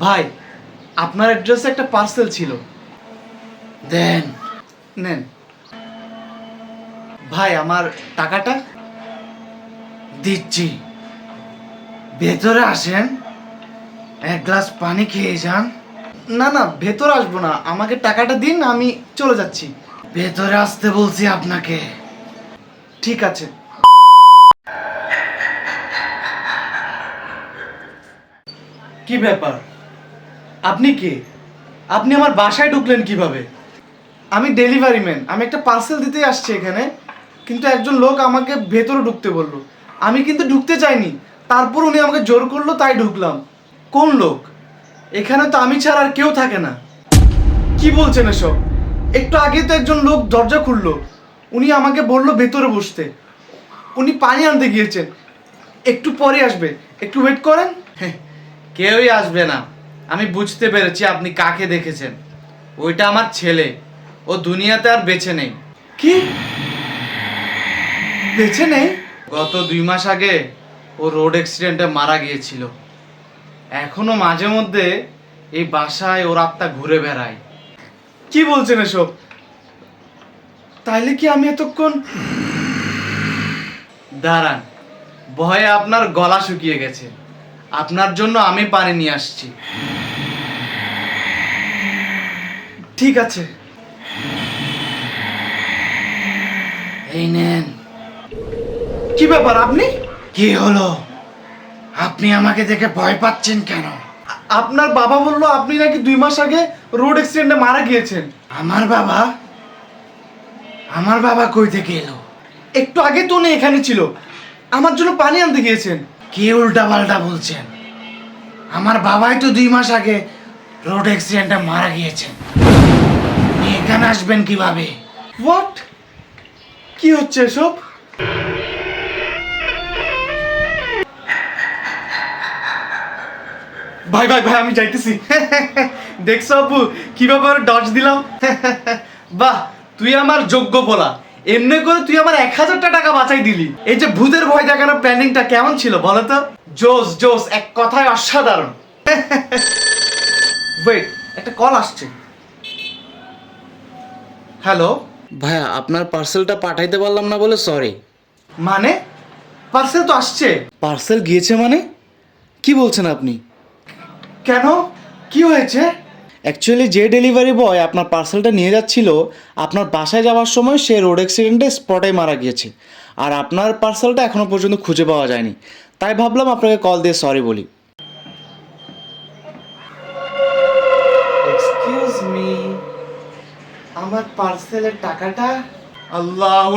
ভাই আপনার অ্যাড্রেসে একটা পার্সেল ছিল। দেন। নেন। ভাই আমার টাকাটা? দিচ্ছি। ভেতরে আসেন। এক গ্লাস পানি খেয়ে যান। না না ভেতরে আসব না। আমাকে টাকাটা দিন আমি চলে যাচ্ছি। ভেতরে আসতে বলছি আপনাকে। ঠিক আছে। কি ব্যাপার? আপনি কে? আপনি আমার বাসায় ঢুকলেন কীভাবে? আমি ডেলিভারি ম্যান আমি একটা পার্সেল দিতে আসছি এখানে, কিন্তু একজন লোক আমাকে ভেতরে ঢুকতে বলল। আমি কিন্তু ঢুকতে চাইনি, তারপর উনি আমাকে জোর করল, তাই ঢুকলাম। কোন লোক? এখানে তো আমি ছাড়া আর কেউ থাকে না। কি বলছেন এসব? একটু আগে তো একজন লোক দরজা খুললো। উনি আমাকে বলল ভেতরে বসতে। উনি পানি আনতে গিয়েছেন। একটু পরে আসবে। একটু ওয়েট করেন। হ্যাঁ কেউই আসবে না। আমি বুঝতে পেরেছি আপনি কাকে দেখেছেন। ওইটা আমার ছেলে। ও দুনিয়াতে আর বেঁচে নেই। কি? বেছে নেই? গত দুই মাস আগে ও রোড অ্যাক্সিডেন্টে মারা গিয়েছিল। এখনও মাঝে মধ্যে এই বাসায় ওর আত্মা ঘুরে বেড়ায়। কি বলছেন এসব? তাইলে কি আমি এতক্ষণ দাঁড়ান, ভয়ে আপনার গলা শুকিয়ে গেছে। আপনার জন্য আমি পানি নিয়ে আসছি। ঠিক আছে। এই নেন। কি ব্যাপার আপনি? কি হলো? আপনি আমাকে দেখে ভয় পাচ্ছেন কেন? আপনার বাবা বলল আপনি নাকি দুই মাস আগে রোড অ্যাক্সিডেন্টে মারা গিয়েছেন। আমার বাবা? আমার বাবা কই থেকে এলো? একটু আগে তো উনি এখানে ছিল। আমার জন্য পানি আনতে গিয়েছেন। কি উল্টা পাল্টা বলছেন? আমার বাবাই তো দুই মাস আগে রোড অ্যাক্সিডেন্টে মারা গিয়েছেন। এখানে আসবেন কীভাবে? হোয়াট কি হচ্ছে এসব? ভাই ভাই ভাই, আমি যাইতেছি। দেখছ আপু কীভাবে ডজ দিলাম? বাহ, তুই আমার যোগ্য বলা। এমনি করে তুই আমার এক হাজারটা টাকা বাঁচাই দিলি। এই যে ভূতের ভয় দেখানোর প্ল্যানিংটা কেমন ছিল, বলো তো? জোস জোস, এক কথায় অসাধারণ। ওয়েট একটা কল আসছে। হ্যালো? ভাইয়া আপনার পার্সেলটা পাঠাইতে পারলাম না বলে সরি মানে? পার্সেল তো আসছে। পার্সেল গিয়েছে মানে? কি বলছেন আপনি? কেন? কি হয়েছে? অ্যাকচুয়ালি যে ডেলিভারি বয় আপনার পার্সেলটা নিয়ে যাচ্ছিল আপনার বাসায় যাওয়ার সময় সে রোড অ্যাক্সিডেন্টে স্পটে মারা গিয়েছে। আর আপনার পার্সেলটা এখনও পর্যন্ত খুঁজে পাওয়া যায়নি। তাই ভাবলাম আপনাকে কল দিয়ে সরি বলি। আমার পার্সেলের টাকাটা? আল্লাহ